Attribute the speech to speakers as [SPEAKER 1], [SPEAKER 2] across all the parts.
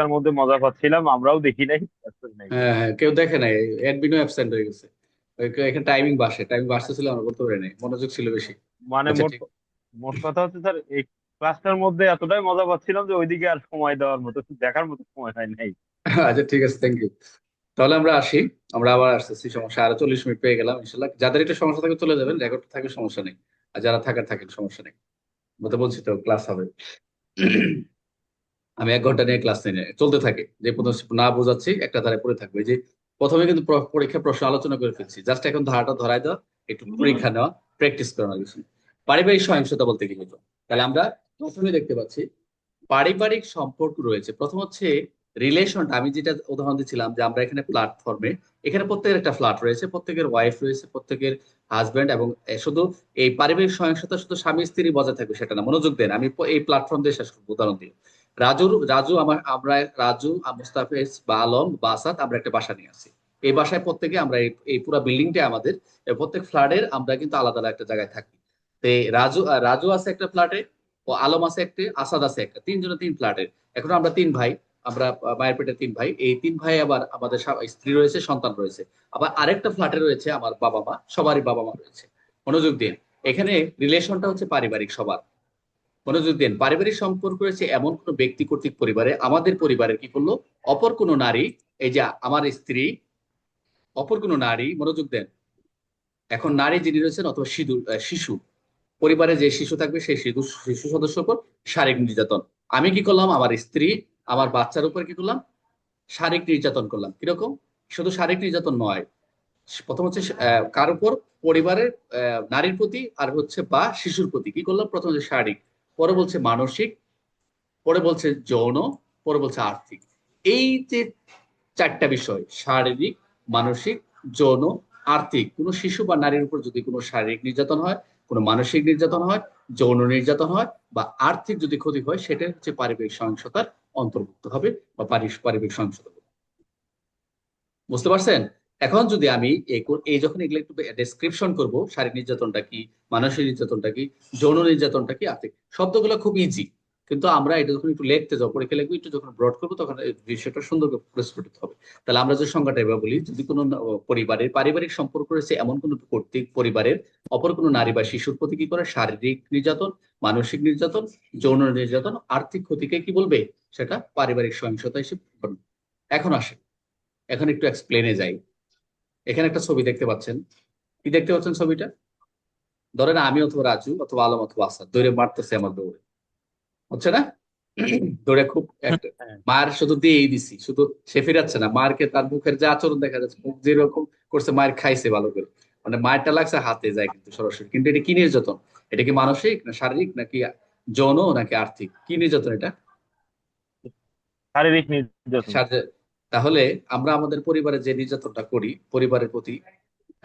[SPEAKER 1] ক্লাসটার মধ্যে মজা পাচ্ছিলাম আমরাও দেখি নাই
[SPEAKER 2] হ্যাঁ হ্যাঁ কেউ দেখে নাই অ্যাডমিনও অ্যাবসেন্ট হয়ে গেছে। এখানে টাইমিং বাসে টাইমিং বাসতেছিল আমরা বলতে পারি নাই মনোযোগ ছিল বেশি।
[SPEAKER 1] মানে
[SPEAKER 2] আচ্ছা
[SPEAKER 1] মোট কথা হচ্ছে স্যার এই ক্লাসটার মধ্যে এতটাই মজা পাচ্ছিলাম যে ওইদিকে আর সময় দেওয়ার মতো দেখার মতো সময় হয় নাই।
[SPEAKER 2] আচ্ছা ঠিক আছে থ্যাংক ইউ তাহলে আমরা আসি আমরা আবার আসতেছি সমস্যা আরও চল্লিশ মিনিট পেয়ে গেলাম ইনশাল্লাহ যাদের একটু সমস্যা থাকে চলে যাবেন রেকর্ড থাকে সমস্যা নেই। আর যারা থাকার থাকেন সমস্যা নেই। মতো বলছি তো ক্লাস হবে। আমি এক ঘণ্টা নিয়ে ক্লাস নিয়ে চলতে থাকে। যে পর্যন্ত না বোঝাচ্ছি একটা ধারে পড়ে থাকবে। যে প্রথমে কিন্তু প্র- পরীক্ষা প্রশ্ন আলোচনা করে ফেলছি। জাস্ট এখন ধারাটা ধরাই দেওয়া একটু পরীক্ষা নেওয়া প্র্যাকটিস করানো কিছু। পারিবারিক সহিংসতা বলতে কি হতো তাহলে আমরা প্রথমে দেখতে পাচ্ছি পারিবারিক সম্পর্ক রয়েছে। প্রথম হচ্ছে রিলেশনটা আমি যেটা উদাহরণ দিচ্ছিলাম যে আমরা এখানে প্ল্যাটফর্মে এখানে প্রত্যেকের একটা ফ্ল্যাট রয়েছে প্রত্যেকের ওয়াইফ রয়েছে প্রত্যেকের হাজবেন্ড এবং শুধু এই পারিবারিক সহিংসতা শুধু স্বামী স্ত্রী বজায় থাকবে সেটা না। মনোযোগ দেন। আমি এই প্ল্যাটফর্ম দিয়ে শেষ করব উদাহরণ দিয়ে। রাজুর রাজু আমার, আমরা রাজু মুস্তাফিজ, বা আলম, বা আমরা একটা বাসা নিয়ে আসি এই বাসায় প্রত্যেকে আমরা এই পুরো বিল্ডিংটা আমাদের। প্রত্যেক ফ্ল্যাটের আমরা কিন্তু আলাদা আলাদা একটা জায়গায় থাকি। তো রাজু রাজু আছে একটা ফ্ল্যাটে ও আলম আছে একটা, আসাদ আছে একটা। তিনজনে তিন ফ্ল্যাটের এখন আমরা তিন ভাই, আমরা মায়ের পেটের তিন ভাই। এই তিন ভাই আবার আমাদের স্ত্রী রয়েছে, সন্তান রয়েছে। আবার আরেকটা ফ্ল্যাটে রয়েছে আমার বাবা মা, সবারই বাবা মা রয়েছে। মনোযোগ দিন এখানে রিলেশনটা হচ্ছে পারিবারিক, সবার। মনোযোগ দিন। পারিবারিক সম্পর্ক রয়েছে এমন কোন ব্যক্তি কর্তৃক পরিবারে? আমাদের পরিবারের কি করল অপর কোন নারী? এই যে আমার স্ত্রী, অপর কোন নারী? মনোযোগ দেন। এখন নারী যিনি রয়েছেন অথবা শিশু শিশু, পরিবারে যে শিশু থাকবে সেই শিশু শিশু সদস্যর উপর শারীরিক নির্যাতন। আমি কি করলাম? আমার স্ত্রী, আমার বাচ্চার উপর কি করলাম? শারীরিক নির্যাতন করলাম। কীরকম? শুধু শারীরিক নির্যাতন নয়। প্রথম হচ্ছে কার উপর? পরিবারের নারীর প্রতি আর হচ্ছে বা শিশুর প্রতি। কি করলাম? প্রথম হচ্ছে শারীরিক। পরে বলছে মানসিক, পরে বলছে যৌন, পরে বলছে আর্থিক। এই যে চারটা বিষয়, শারীরিক, মানসিক, যৌন, আর্থিক, কোনো শিশু বা নারীর উপর যদি কোনো শারীরিক নির্যাতন হয়, কোনো মানসিক নির্যাতন হয়, যৌন নির্যাতন হয় বা আর্থিক যদি ক্ষতি হয়, সেটা হচ্ছে পারিবারিক সহিংসতার অন্তর্ভুক্ত হবে বা পারিবারিক সহিংসতা বুঝতে পারছেন? এখন যদি আমি এই যখন এগুলো একটু ডেসক্রিপশন করব, শারীরিক নির্যাতনটা কি, মানসিক নির্যাতনটা কি, যৌন নির্যাতনটা কি, আর্থিক, শব্দগুলো খুব ইজি কিন্তু আমরা এটা যখন একটু লিখতে যাব, পরীক্ষা লিখব, একটু যখন ব্রড করব, তখন বিষয়টা সুন্দর প্রস্ফুটিত হবে। তাহলে আমরা যে সংজ্ঞাটা এবার বলি, যদি কোনো পরিবারের পারিবারিক সম্পর্ক রয়েছে, এমন কোনো কর্তৃক পরিবারের, অপর কোনো নারী বা শিশুর প্রতি কি করে? শারীরিক নির্যাতন, মানসিক নির্যাতন, যৌন নির্যাতন, আর্থিক ক্ষতিকে কি বলবে? সেটা পারিবারিক সহিংসতা হিসেবে এখন আসে এখন একটু এক্সপ্লেনে যাই। এখানে একটা ছবি দেখতে পাচ্ছেন। কি দেখতে পাচ্ছেন ছবিটা? ধরেন আমি অথবা রাজু অথবা আলম অথবা আসাদ দৌড়ে মারতেছে আমার দৌড়ে। হচ্ছে না? দৌড়ে খুব
[SPEAKER 1] হ্যাঁ।
[SPEAKER 2] মার শুধু দিয়েই দিছি শুধু সে ফিরাচ্ছে না মারকে তার মুখের যে আচরণ দেখা যাচ্ছে মুখ যেরকম করছে মায়ের খাইছে ভালো করে। মানে মায়েরটা লাগছে হাতে যায় কিন্তু সরাসরি। কিন্তু এটা কি নির্যাতন? এটা কি মানসিক না শারীরিক নাকি যৌন নাকি আর্থিক? কি নির্যাতন এটা?
[SPEAKER 1] শারীরিক নির্যাতন।
[SPEAKER 2] তাহলে আমরা আমাদের পরিবারে যে নির্যাতনটা করি, পরিবারের প্রতি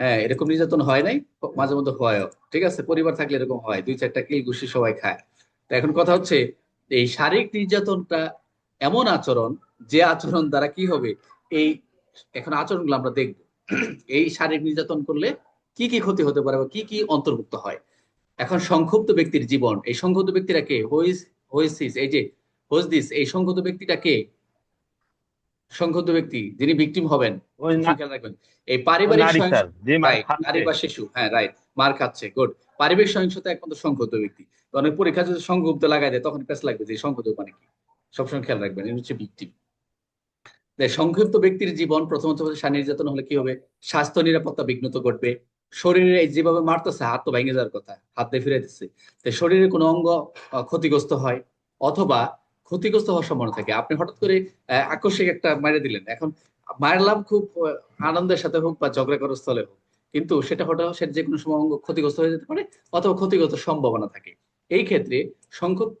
[SPEAKER 2] হ্যাঁ এরকম নির্যাতন হয় নাই, মাঝে মধ্যে হয় ঠিক আছে? পরিবার থাকলে এরকম হয়, দুই চারটা কিল ঘুষি সবাই খায়। তো এখন কথা হচ্ছে, এই শারীরিক নির্যাতনটা এমন আচরণ, যে আচরণ দ্বারা কি হবে? এই এখন আচরণগুলো আমরা দেখব। এই শারীরিক নির্যাতন করলে কি কি ক্ষতি হতে পারে বা কি কি অন্তর্ভুক্ত হয়? এখন সংক্ষুব্ধ ব্যক্তির জীবন, এই সংক্ষুব্ধ ব্যক্তিরা কে? হুইজ হুইজ এই যে হোজ দিস এই সংক্ষুব্ধ ব্যক্তিটা কে? সংক্ষুব্ধ ব্যক্তি যিনি ভিকটিম হবেন রাখবেন এই পারিবারিক
[SPEAKER 1] নারী
[SPEAKER 2] বা শিশু। হ্যাঁ রাইট মার খাচ্ছে গুড পারিবারিক সহিংসতা একমাত্র সংক্ষুব্ধ ব্যক্তি। অনেক পরীক্ষা যদি সংক্ষুব্ধ লাগাই দেয় তখন লাগবে যে সংক্ষুব্ধ মানে কি? সবসময় খেয়াল রাখবেন এটা হচ্ছে ভিকটিম সংক্ষিপ্ত ব্যক্তির জীবন প্রথমত নির্যাতন হলে কি হবে? স্বাস্থ্য নিরাপত্তা বিঘ্নত ঘটবে। শরীরে এই যেভাবে মারতেছে হাত তো ভেঙে যাওয়ার কথা হাত দিয়ে ফিরে দিচ্ছে শরীরের কোনো অঙ্গ ক্ষতিগ্রস্ত হয় অথবা ক্ষতিগ্রস্ত হওয়ার সম্ভাবনা থাকে। আপনি হঠাৎ করে আকস্মিক একটা মারে দিলেন। এখন মারলাম খুব আনন্দের সাথে হোক বা ঝগড়া করার স্থলে হোক, কিন্তু সেটা হঠাৎ সেটা যে কোনো সময় ক্ষতিগ্রস্ত হয়ে যেতে পারে অথবা ক্ষতিগ্রস্ত সম্ভাবনা থাকে। এই ক্ষেত্রে সংক্ষিপ্ত